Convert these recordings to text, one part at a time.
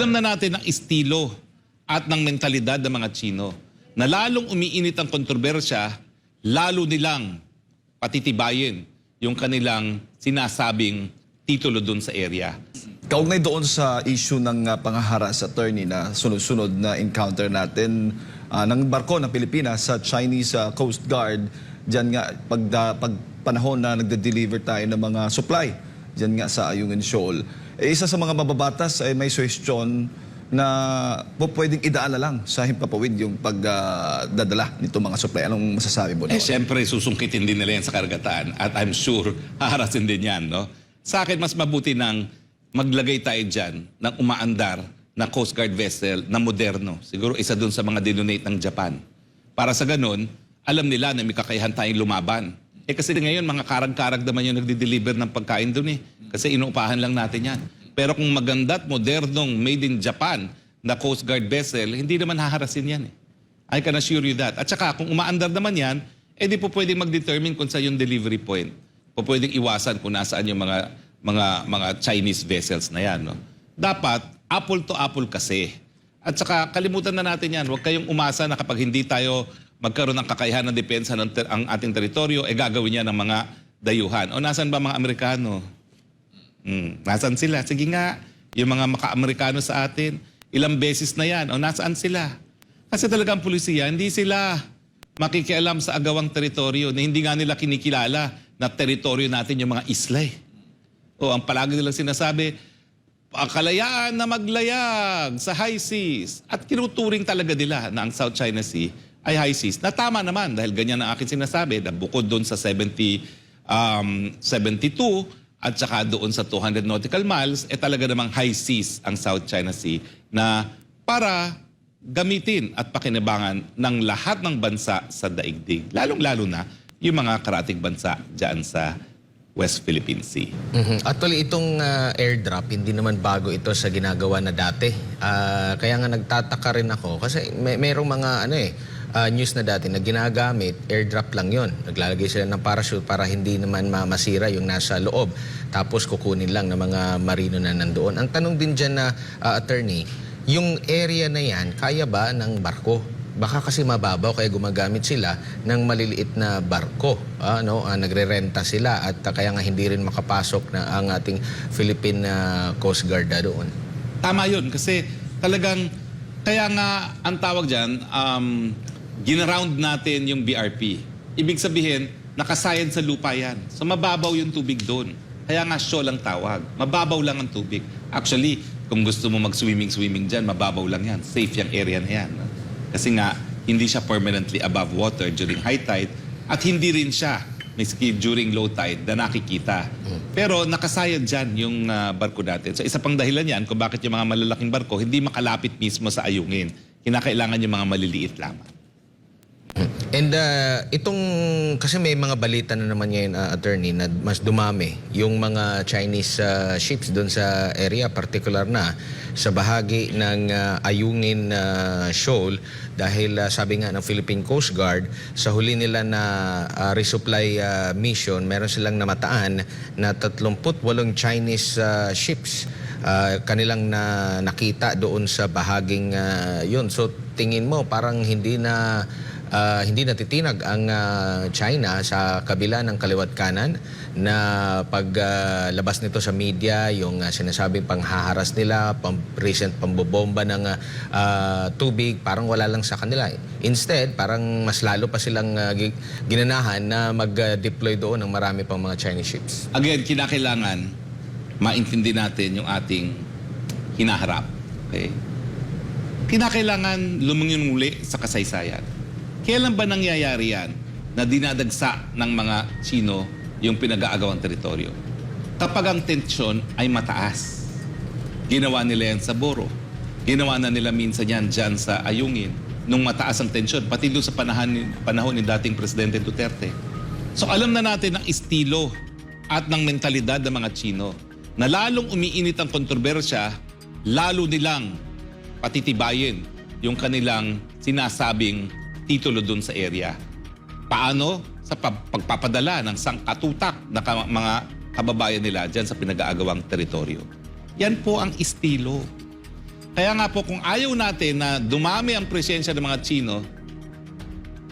Alam na natin ang estilo at ng mentalidad ng mga Chino na lalong umiinit ang kontrobersya, lalo nilang patitibayin yung kanilang sinasabing titulo dun sa area. Kaugnay doon sa issue ng uh, pangaharas attorney na sunod-sunod na encounter natin ah, ng barko ng Pilipinas sa Chinese ah, Coast Guard, diyan nga pag, da- pag panahon na nagde-deliver tayo ng mga supply diyan nga sa Ayungin Shoal. Eh, isa sa mga mababatas ay may suggestion na po pwedeng idaan na lang sa himpapawid yung pagdadala nito mga supply. Anong masasabi mo Eh, siyempre, susungkitin din nila yan sa karagatan at I'm sure haharasin din yan, no? Sa akin, mas mabuti nang maglagay tayo dyan ng umaandar na Coast Guard vessel na moderno. Siguro isa dun sa mga dinonate ng Japan. Para sa ganun, alam nila na may kakayahan tayong lumaban. Eh kasi ngayon, mga karag-karag naman yung nagde-deliver ng pagkain dun eh. Kasi inuupahan lang natin yan. Pero kung maganda't modernong made in Japan na Coast Guard vessel, hindi naman haharasin yan eh. I can assure you that. At saka, kung umaandar naman yan, eh po pwedeng mag-determine kung saan yung delivery point. Po pwedeng iwasan kung nasaan yung mga mga mga Chinese vessels na yan. No? Dapat, apple to apple kasi. At saka, kalimutan na natin yan. Huwag kayong umasa na kapag hindi tayo magkaroon ng kakayahan ng depensa ng ter- ang ating teritoryo, eh gagawin yan ng mga dayuhan. O nasan ba mga Amerikano? Hmm, nasan sila? Sige nga, yung mga maka-Amerikano sa atin, ilang beses na yan. O nasaan sila? Kasi talagang pulisiya, hindi sila makikialam sa agawang teritoryo na hindi nga nila kinikilala na teritoryo natin yung mga isla eh. O ang palagi nilang sinasabi, kalayaan na maglayag sa high seas. At kinuturing talaga nila na ang South China Sea ay high seas. Na tama naman dahil ganyan ang akin sinasabi na bukod doon sa 70, um, 72 at saka doon sa 200 nautical miles, eh talaga namang high seas ang South China Sea na para gamitin at pakinabangan ng lahat ng bansa sa daigdig. Lalong-lalo na yung mga karating bansa dyan sa West Philippine Sea. Mhm. Actually, itong ah, airdrop, hindi naman bago ito sa ginagawa na dati. Ah, kaya nga nagtataka rin ako kasi may merong mga ano eh, ah, news na dati na ginagamit, airdrop lang yon. Naglalagay sila ng parachute para hindi naman ma- masira yung nasa loob. Tapos kukunin lang ng mga marino na nandoon. Ang tanong din dyan na ah, attorney, yung area na yan, kaya ba ng barko? Baka kasi mababaw kaya gumagamit sila ng maliliit na barko. Ano, ah, nagre-renta sila at ah, kaya nga hindi rin makapasok na ang ating Philippine ah, Coast Guard doon. Tama yun kasi talagang kaya nga ang tawag dyan, um, ginaround natin yung BRP. Ibig sabihin, nakasayad sa lupa yan. So mababaw yung tubig doon. Kaya nga shoal ang tawag. Mababaw lang ang tubig. Actually, kung gusto mo mag-swimming-swimming dyan, mababaw lang yan. Safe yung area na yan. Kasi nga, hindi siya permanently above water during high tide at hindi rin siya miski during low tide na nakikita. Pero nakasayad dyan yung ah, barko natin. So isa pang dahilan yan kung bakit yung mga malalaking barko hindi makalapit mismo sa ayungin. Kinakailangan yung mga maliliit lamang. And ah, itong, kasi may mga balita na naman ngayon, ah, attorney, na mas dumami yung mga Chinese ah, ships doon sa area, particular na sa bahagi ng ah, Ayungin ah, Shoal dahil ah, sabi nga ng Philippine Coast Guard, sa huli nila na ah, resupply ah, mission, meron silang namataan na 38 Chinese ah, ships ah, kanilang na nakita doon sa bahaging ah, yun. So tingin mo parang hindi na ah, hindi natitinag ang ah, China sa kabila ng kaliwat kanan na paglabas nito sa media yung ah, sinasabing panghaharas nila, pang recent pambobomba ng ah, ah, tubig, parang wala lang sa kanila. Instead, parang mas lalo pa silang ah, gi- ginanahan na mag-deploy doon ng marami pang mga Chinese ships. Again, kinakailangan maintindi natin yung ating hinaharap. Okay? Kinakailangan lumungon muli sa kasaysayan. Kailan ba nangyayari yan na dinadagsa ng mga Chino yung pinag-aagawang teritoryo? Kapag ang tensyon ay mataas. Ginawa nila yan sa Boro. Ginawa na nila minsan yan dyan sa Ayungin nung mataas ang tensyon, pati doon sa panahon, panahon ni dating Presidente Duterte. So alam na natin ang estilo at ng mentalidad ng mga Chino na lalong umiinit ang kontrobersya, lalo nilang patitibayin yung kanilang sinasabing titulo doon sa area. Paano? Sa pag- pagpapadala ng sangkatutak na ka- mga kababayan nila dyan sa pinag-aagawang teritoryo. Yan po ang estilo. Kaya nga po, kung ayaw natin na dumami ang presensya ng mga Chino,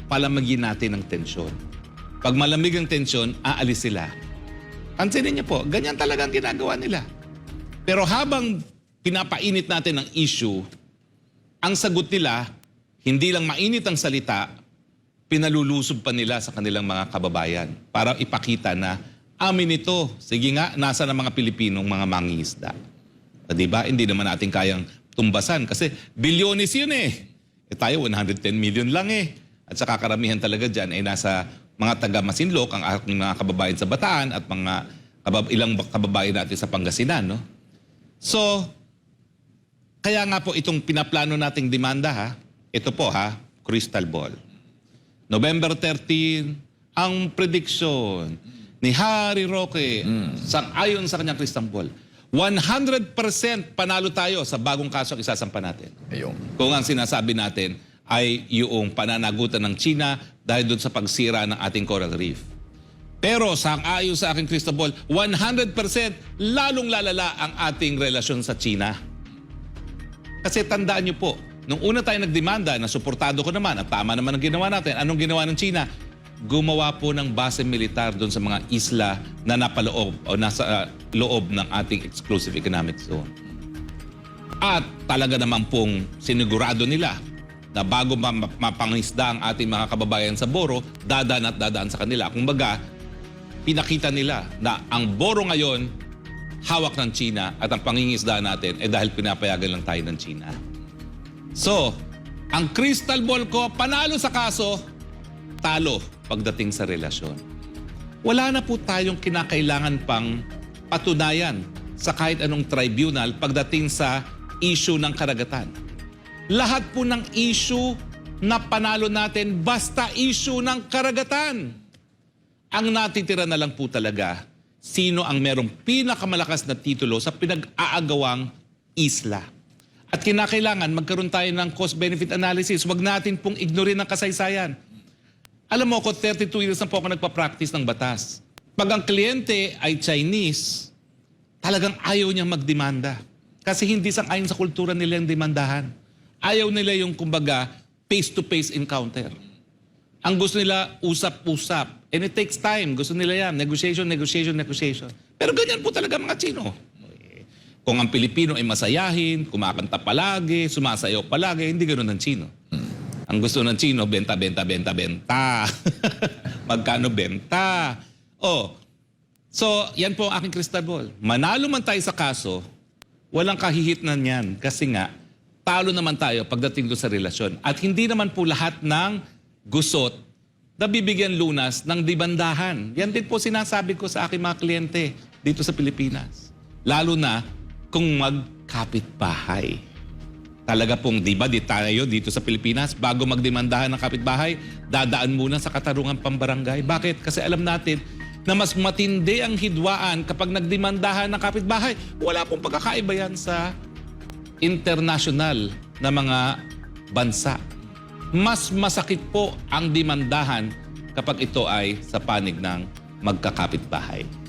palamagin natin ang tensyon. Pag malamig ang tensyon, aalis sila. Pansinin niyo po, ganyan talaga ang ginagawa nila. Pero habang pinapainit natin ang issue, ang sagot nila, hindi lang mainit ang salita, pinalulusob pa nila sa kanilang mga kababayan para ipakita na amin ito. Sige nga, nasa ng mga Pilipinong mga mangingisda. O, Di ba? Hindi naman natin kayang tumbasan kasi bilyones yun eh. eh tayo 110 million lang eh. At saka karamihan talaga dyan ay nasa mga taga Masinloc, ang aking mga kababayan sa Bataan at mga kabab- ilang kababayan natin sa Pangasinan. No? So, kaya nga po itong pinaplano nating demanda ha, ito po ha, crystal ball. November 13, ang prediction ni Harry Roque sang ayon sa kanyang crystal ball, 100% panalo tayo sa bagong kaso ang isasampa natin. Ayun. Kung ang sinasabi natin ay yung pananagutan ng China dahil doon sa pagsira ng ating coral reef. Pero sang ayon sa aking crystal ball, 100% lalong lalala ang ating relasyon sa China. Kasi tandaan niyo po, nung una tayo nagdemanda na suportado ko naman at tama naman ang ginawa natin, anong ginawa ng China? Gumawa po ng base militar doon sa mga isla na napaloob o nasa ah, loob ng ating exclusive economic zone. At talaga naman pong sinigurado nila na bago ma- ma- mapangisda ang ating mga kababayan sa Boro, dadaan at dadaan sa kanila. Kung baga, pinakita nila na ang Boro ngayon, hawak ng China at ang pangingisda natin ay dahil pinapayagan lang tayo ng China. So, ang crystal ball ko, panalo sa kaso, talo pagdating sa relasyon. Wala na po tayong kinakailangan pang patunayan sa kahit anong tribunal pagdating sa issue ng karagatan. Lahat po ng issue na panalo natin basta issue ng karagatan. Ang natitira na lang po talaga, sino ang merong pinakamalakas na titulo sa pinag-aagawang isla. At kinakailangan magkaroon tayo ng cost-benefit analysis. Huwag natin pong ignorin ang kasaysayan. Alam mo ako, 32 years na po ako nagpa-practice ng batas. Pag ang kliyente ay Chinese, talagang ayaw niyang magdemanda. Kasi hindi sang ayon sa kultura nila yung demandahan. Ayaw nila yung kumbaga face-to-face encounter. Ang gusto nila, usap-usap. And it takes time. Gusto nila yan. Negotiation, negotiation, negotiation. Pero ganyan po talaga mga Chino. Kung ang Pilipino ay masayahin, kumakanta palagi, sumasayaw palagi, hindi ganoon ang Chino. Ang gusto ng Chino, benta, benta, benta, benta. Magkano benta? Oh, so yan po ang aking crystal ball. Manalo man tayo sa kaso, walang kahihitnan yan. Kasi nga, talo naman tayo pagdating doon sa relasyon. At hindi naman po lahat ng gusot na bibigyan lunas ng dibandahan. Yan din po sinasabi ko sa aking mga kliyente dito sa Pilipinas. Lalo na kung magkapit-bahay. Talaga pong, di ba, di tayo dito sa Pilipinas, bago magdemandahan ng kapitbahay, dadaan muna sa katarungan pambarangay. Bakit? Kasi alam natin na mas matindi ang hidwaan kapag nagdemandahan ng kapitbahay. Wala pong pagkakaiba yan sa international na mga bansa. Mas masakit po ang demandahan kapag ito ay sa panig ng magkakapitbahay.